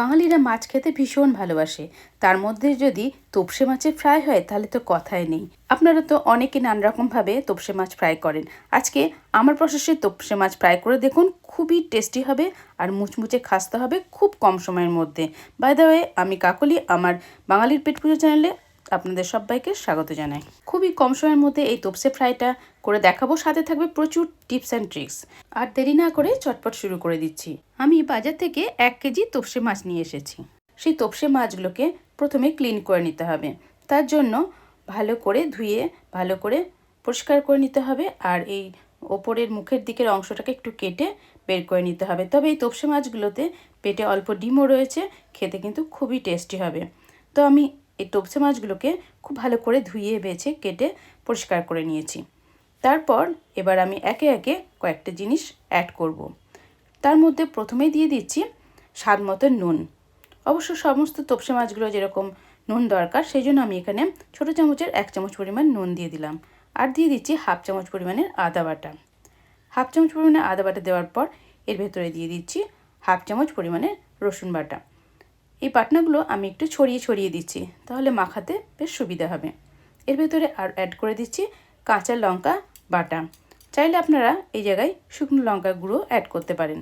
বাঙালিরা মাছ খেতে ভীষণ ভালোবাসে। তার মধ্যে যদি তোপসে মাছের ফ্রাই হয়, তাহলে তো কথাই নেই। আপনারা তো অনেকে নানা রকমভাবে তোপসে মাছ ফ্রাই করেন। আজকে আমার প্রসেসে তোপসে মাছ ফ্রাই করে দেখুন, খুবই টেস্টি হবে আর মুচমুচে খাসতে হবে খুব কম সময়ের মধ্যে। বাই দ্য ওয়ে আমি কাকলি, আমার বাঙালির পেট পুজো চ্যানেলে আপনাদের সবাইকে স্বাগত জানাই। খুবই কম সময়ের মধ্যে এই তোপসে ফ্রাইটা করে দেখাবো। সাথে থাকবে প্রচুর টিপস অ্যান্ড ট্রিক্স। আর দেরি না করে চটপট শুরু করে দিচ্ছি। আমি বাজার থেকে এক কেজি তোপসে মাছ নিয়ে এসেছি। সেই তোপসে মাছগুলোকে প্রথমে ক্লিন করে নিতে হবে। তার জন্য ভালো করে ধুয়ে, ভালো করে পরিষ্কার করে নিতে হবে। আর এই ওপরের মুখের দিকের অংশটাকে একটু কেটে বের করে নিতে হবে। তবে এই তোপসে মাছগুলোতে পেটে অল্প ডিমও রয়েছে, খেতে কিন্তু খুবই টেস্টি হবে। তো আমি এই তোপসে মাছগুলোকে খুব ভালো করে ধুয়ে, বেছে, কেটে পরিষ্কার করে নিয়েছি। তারপর এবার আমি একে একে কয়েকটা জিনিস অ্যাড করব। তার মধ্যে প্রথমেই দিয়ে দিচ্ছি স্বাদ মতো নুন। অবশ্য সমস্ত তোপসে মাছগুলো যেরকম নুন দরকার, সেই জন্য আমি এখানে ছোটো চামচের এক চামচ পরিমাণ নুন দিয়ে দিলাম। আর দিয়ে দিচ্ছি হাফ চামচ পরিমাণের আদা বাটা। হাফ চামচ পরিমাণে আদা বাটা দেওয়ার পর এর ভেতরে দিয়ে দিচ্ছি হাফ চামচ পরিমাণে রসুন বাটা। এই পাটনাগুলো আমি একটু ছড়িয়ে ছড়িয়ে দিচ্ছি, তাহলে মাখাতে বেশ সুবিধা হবে। এর ভেতরে আর অ্যাড করে দিচ্ছি কাঁচা লঙ্কা বাটা। চাইলে আপনারা এই জায়গায় শুকনো লঙ্কা গুঁড়ো অ্যাড করতে পারেন।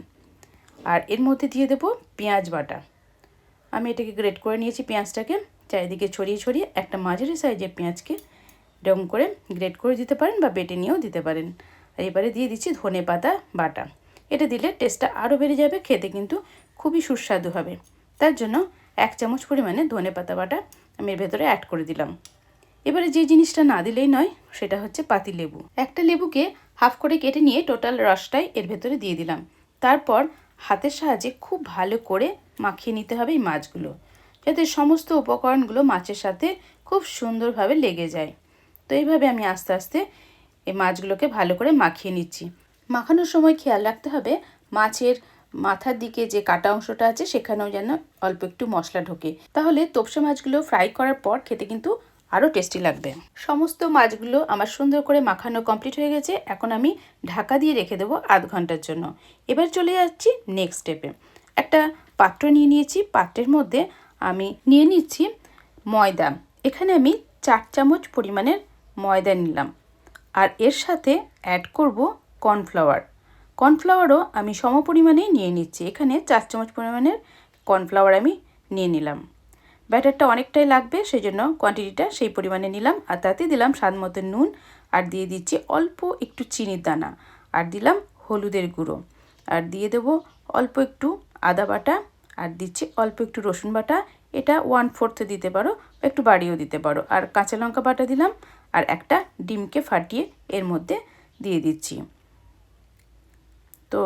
আর এর মধ্যে দিয়ে দেবো পেঁয়াজ বাটা। আমি এটাকে গ্রেট করে নিয়েছি পেঁয়াজটাকে, চারিদিকে ছড়িয়ে ছড়িয়ে একটা মাঝারি সাইজের পেঁয়াজকে ডম করে গ্রেট করে দিতে পারেন বা বেটে নিয়েও দিতে পারেন। আর এবারে দিয়ে দিচ্ছি ধনে পাতা বাটা। এটা দিলে টেস্টটা আরও বেড়ে যাবে, খেতে কিন্তু খুবই সুস্বাদু হবে। তার জন্য এক চামচ পরিমাণে ধনে পাতা বাটা আমি এর ভেতরে অ্যাড করে দিলাম। এবারে যে জিনিসটা না দিলেই নয়, সেটা হচ্ছে পাতি লেবু। একটা লেবুকে হাফ করে কেটে নিয়ে টোটাল রসটাই এর ভেতরে দিয়ে দিলাম। তারপর হাতের সাহায্যে খুব ভালো করে মাখিয়ে নিতে হবে এই মাছগুলো, যাতে সমস্ত উপকরণগুলো মাছের সাথে খুব সুন্দরভাবে লেগে যায়। তো এইভাবে আমি আস্তে আস্তে এই মাছগুলোকে ভালো করে মাখিয়ে নিচ্ছি। মাখানোর সময় খেয়াল রাখতে হবে মাছের মাথার দিকে যে কাটা অংশটা আছে, সেখানেও যেন অল্প একটু মশলা ঢোকে। তাহলে তোপসা মাছগুলো ফ্রাই করার পর খেতে কিন্তু আরও টেস্টি লাগবে। সমস্ত মাছগুলো আমার সুন্দর করে মাখানো কমপ্লিট হয়ে গেছে। এখন আমি ঢাকা দিয়ে রেখে দেবো আধ ঘণ্টার জন্য। এবার চলে যাচ্ছি নেক্সট স্টেপে একটা পাত্র নিয়ে নিয়েছি। পাত্রের মধ্যে আমি নিয়ে নিচ্ছি ময়দা। এখানে আমি চার চামচ পরিমাণের ময়দা নিলাম। আর এর সাথে অ্যাড করব কর্নফ্লাওয়ার কর্নফ্লাওয়ারও আমি সম পরিমাণেই নিয়ে নিচ্ছি। এখানে চার চামচ পরিমাণের কর্নফ্লাওয়ার আমি নিয়ে নিলাম। ব্যাটারটা অনেকটাই লাগবে সেই জন্য কোয়ান্টিটিটা সেই পরিমাণে নিলাম। আর তাতে দিলাম স্বাদ মতো নুন আর দিয়ে দিচ্ছি অল্প একটু চিনির দানা। আর দিলাম হলুদের গুঁড়ো। আর দিয়ে দেবো অল্প একটু আদা বাটা। আর দিচ্ছি অল্প একটু রসুন বাটা। এটা ওয়ান ফোর্থে দিতে পারো, একটু বাড়িয়েও দিতে পারো। আর কাঁচা লঙ্কা বাটা দিলাম। আর একটা ডিমকে ফাটিয়ে এর মধ্যে দিয়ে দিচ্ছি। তো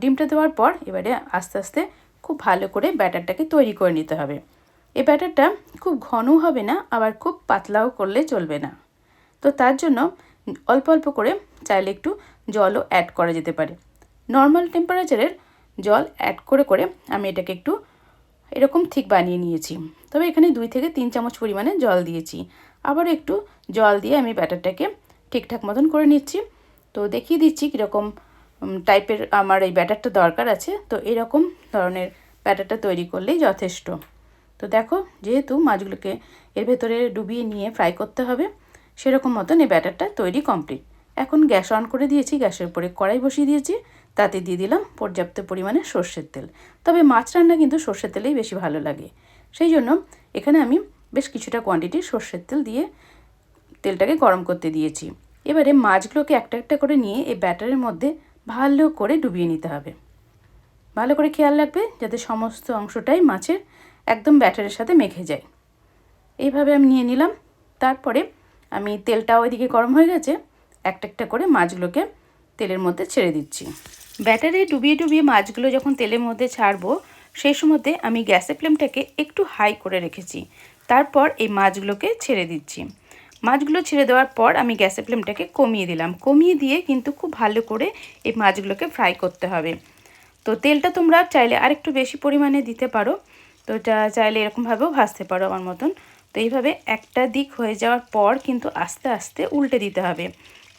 ডিমটা দেওয়ার পর এবারে আস্তে আস্তে খুব ভালো করে ব্যাটারটাকে তৈরি করে নিতে হবে। এই ব্যাটারটা খুব ঘনও হবে না, আবার খুব পাতলাও করলে চলবে না। তো তার জন্য অল্প অল্প করে চাইলে একটু জলও অ্যাড করা যেতে পারে। নর্মাল টেম্পারেচারের জল অ্যাড করে করে আমি এটাকে একটু এরকম ঠিক বানিয়ে নিয়েছি। তবে এখানে দুই থেকে তিন চামচ পরিমাণে জল দিয়েছি। আবার একটু জল দিয়ে আমি ব্যাটারটাকে ঠিকঠাক মতন করে নিচ্ছি। তো দেখিয়ে দিচ্ছি কীরকম টাইপের আমার এই ব্যাটারটা দরকার আছে। তো এরকম ধরনের ব্যাটারটা তৈরি করলেই যথেষ্ট। তো দেখো, যেহেতু মাছগুলোকে এর ভেতরে ডুবিয়ে নিয়ে ফ্রাই করতে হবে, সেরকম মতন এই ব্যাটারটা তৈরি কমপ্লিট এখন গ্যাস অন করে দিয়েছি, গ্যাসের উপরে কড়াই বসিয়ে দিয়েছি, তাতে দিয়ে দিলাম পর্যাপ্ত পরিমাণে সর্ষের তেল। তবে মাছ রান্না কিন্তু সর্ষের তেলেই বেশি ভালো লাগে। সেই জন্য এখানে আমি বেশ কিছুটা কোয়ান্টিটি সর্ষের তেল দিয়ে তেলটাকে গরম করতে দিয়েছি। এবারে মাছগুলোকে একটা একটা করে নিয়ে এই ব্যাটারের মধ্যে ভালো করে ডুবিয়ে নিতে হবে। ভালো করে খেয়াল রাখবে যাতে সমস্ত অংশটাই মাছের একদম ব্যাটারের সাথে মেখে যায়। এইভাবে আমি নিয়ে নিলাম। তারপরে আমি তেলটাও ওইদিকে গরম হয়ে গেছে। একটা একটা করে মাছগুলোকে তেলের মধ্যে ছেড়ে দিচ্ছি। ব্যাটারে ডুবিয়ে ডুবিয়ে মাছগুলো যখন তেলের মধ্যে ছাড়বো, সেই সময়তে আমি গ্যাসের ফ্লেমটাকে একটু হাই করে রেখেছি। তারপর এই মাছগুলোকে ছেড়ে দিচ্ছি। মাছগুলো ছেড়ে দেওয়ার পর আমি গ্যাসের ফ্লেমটাকে কমিয়ে দিলাম। কমিয়ে দিয়ে কিন্তু খুব ভালো করে এই মাছগুলোকে ফ্রাই করতে হবে। তো তেলটা তোমরা চাইলে আরেকটু বেশি পরিমাণে দিতে পারো। তো চাইলে এরকমভাবেও ভাজতে পারো আমার মতন। তো এইভাবে একটা দিক হয়ে যাওয়ার পর কিন্তু আস্তে আস্তে উল্টে দিতে হবে,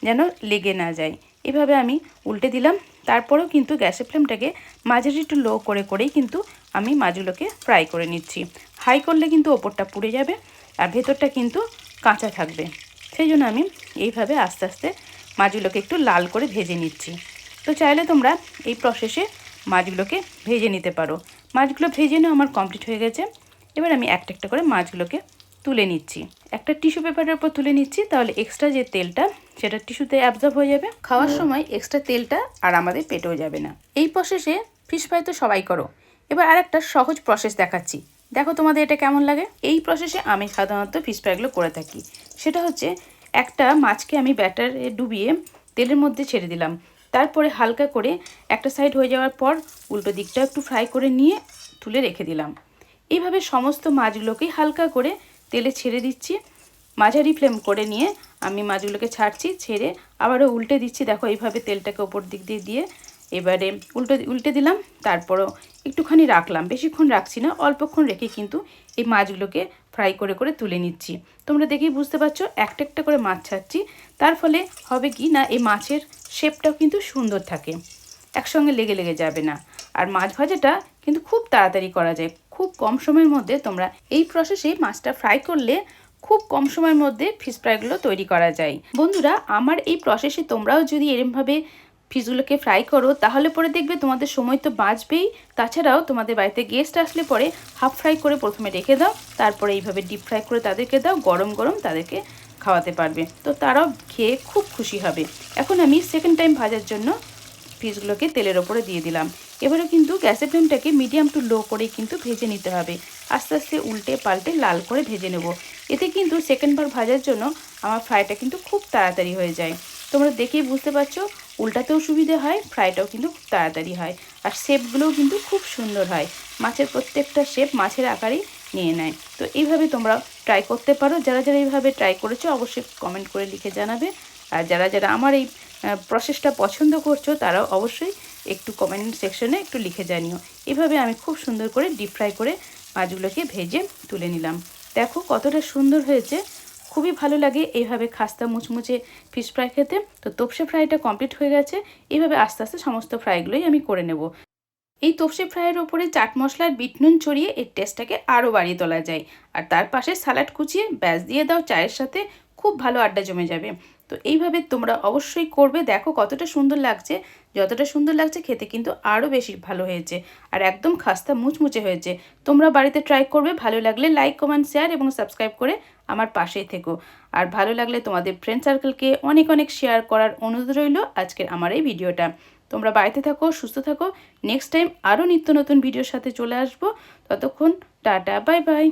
যেন লেগে না যায়। এভাবে আমি উল্টে দিলাম। তারপরেও কিন্তু গ্যাসের ফ্লেমটাকে মাঝারি একটু লো করে করেই কিন্তু আমি মাছগুলোকে ফ্রাই করে নিচ্ছি। হাই করলে কিন্তু ওপরটা পুড়ে যাবে আর ভেতরটা কিন্তু কাঁচা থাকবে। সেই জন্য আমি এইভাবে আস্তে আস্তে মাছগুলোকে একটু লাল করে ভেজে নিচ্ছি। তো চাইলে তোমরা এই প্রসেসে মাছগুলোকে ভেজে নিতে পারো। মাছগুলো ভেজে নেওয়া আমার কমপ্লিট হয়ে গেছে। এবার আমি একটা একটা করে মাছগুলোকে তুলে নিচ্ছি। একটা টিস্যু পেপারের উপর তুলে নিচ্ছি, তাহলে এক্সট্রা যে তেলটা, সেটা টিস্যুতে অ্যাবজর্ব হয়ে যাবে। খাওয়ার সময় এক্সট্রা তেলটা আর আমাদের পেটেও যাবে না। এই প্রসেসে ফিশ ফ্রাই তো সবাই করো। এবার আর একটা সহজ প্রসেস দেখাচ্ছি। দেখো তোমাদের এটা কেমন লাগে? এই প্রসেসে আমি সাধারণত ফিশ ফ্রাইগুলো করে থাকি। সেটা হচ্ছে, একটা মাছকে আমি ব্যাটারে ডুবিয়ে তেলের মধ্যে ছেড়ে দিলাম। তারপরে হালকা করে একটা সাইড হয়ে যাওয়ার পর উল্টো দিকটা একটু ফ্রাই করে নিয়ে তুলে রেখে দিলাম। এইভাবে সমস্ত মাছগুলোকেই হালকা করে তেলে ছেড়ে দিচ্ছি। মাঝারি ফ্লেম করে নিয়ে আমি মাছগুলোকে ছাড়ছি, ছেড়ে আবারও উল্টে দিচ্ছি। দেখো এইভাবে তেলটাকে ওপর দিক দিয়ে দিয়ে এবারে উল্টো, উল্টে দিলাম, তারপরও একটুখানি রাখলাম। বেশিক্ষণ রাখছি না, অল্পক্ষণ রেখে কিন্তু এই মাছগুলোকে ফ্রাই করে করে তুলে নিচ্ছি। তোমরা দেখেই বুঝতে পারছ, একটা একটা করে মাছ ছাড়ছি। তার ফলে হবে কি না, এই মাছের শেপটাও কিন্তু সুন্দর থাকে। একসঙ্গে লেগে লেগে যাবে না। আর মাছ ভাজাটা কিন্তু খুব তাড়াতাড়ি করা যায়। খুব কম সময়ের মধ্যে তোমরা এই প্রসেসে মাছটা ফ্রাই করলে খুব কম সময়ের মধ্যে ফিশ ফ্রাইগুলো তৈরি করা যায়। বন্ধুরা, আমার এই প্রসেসে তোমরাও যদি এরমভাবে ফিশগুলোকে ফ্রাই করো, তাহলে পরে দেখবে তোমাদের সময় তো বাঁচবেই। তাছাড়াও তোমাদের বাড়িতে গেস্ট আসলে পরে হাফ ফ্রাই করে প্রথমে রেখে দাও, তারপরে এইভাবে ডিপ ফ্রাই করে তাদেরকে দাও, গরম গরম তাদেরকে খাওয়াতে পারবে। তো তারাও খেয়ে খুব খুশি হবে। এখন আমি সেকেন্ড টাইম ভাজার জন্য পিসগুলোকে তেলের ওপরে দিয়ে দিলাম। এবারে কিন্তু গ্যাসের ফ্লেমটাকে মিডিয়াম টু লো করে কিন্তু ভেজে নিতে হবে। আস্তে আস্তে উল্টে পাল্টে লাল করে ভেজে নেব। এতে কিন্তু সেকেন্ডবার ভাজার জন্য আমার ফ্রাইটা কিন্তু খুব তাড়াতাড়ি হয়ে যায়। তোমরা দেখেই বুঝতে পারছ উল্টাতেও সুবিধে হয়, ফ্রাইটাও কিন্তু খুব তাড়াতাড়ি হয়। আর শেপগুলোও কিন্তু খুব সুন্দর হয়। মাছের প্রত্যেকটা শেপ মাছের আকারেই নিয়ে নেয়। তো এইভাবে তোমরা ট্রাই করতে পারো। যারা যারা এইভাবে ট্রাই করেছ, অবশ্যই কমেন্ট করে লিখে জানাবে। আর যারা যারা আমার এই প্রসেসটা পছন্দ করছ, তারাও অবশ্যই একটু কমেন্ট সেকশনে একটু লিখে জানিও। এভাবে আমি খুব সুন্দর করে ডিপ ফ্রাই করে মাছগুলোকে ভেজে তুলে নিলাম। দেখো কতটা সুন্দর হয়েছে। খুবই ভালো লাগে এইভাবে খাস্তা মুচমুচে ফিশ ফ্রাই খেতে। তো তোপসে ফ্রাইটা কমপ্লিট হয়ে গেছে। এইভাবে আস্তে আস্তে সমস্ত ফ্রাইগুলোই আমি করে নেব। এই তোপসে ফ্রাইয়ের ওপরে চাট মশলার বিট নুন ছড়িয়ে এর টেস্টটাকে আরও বাড়িয়ে তোলা যায়। আর তার পাশে স্যালাড কুচিয়ে ব্যাস দিয়ে দাও, চায়ের সাথে খুব ভালো আড্ডা জমে যাবে। তো এইভাবে তোমরা অবশ্যই করবে। দেখো কতটা সুন্দর লাগছে। যতটা সুন্দর লাগছে খেতে কিন্তু আরও বেশি ভালো হয়েছে। আর একদম খাস্তা মুচমুচে হয়েছে। তোমরা বাড়িতে ট্রাই করবে, ভালো লাগলে লাইক কমেন্ট শেয়ার এবং সাবস্ক্রাইব করে আমার পাশেই থেকো। আর ভালো লাগলে তোমাদের ফ্রেন্ড সার্কেলকে অনেক অনেক শেয়ার করার অনুরোধ রইল আজকের আমার এই ভিডিওটা। তোমরা বাড়িতে থাকো, সুস্থ থাকো। নেক্সট টাইম আরও নিত্য নতুন ভিডিওর সাথে চলে আসব। ততক্ষণ টাটা বাই বাই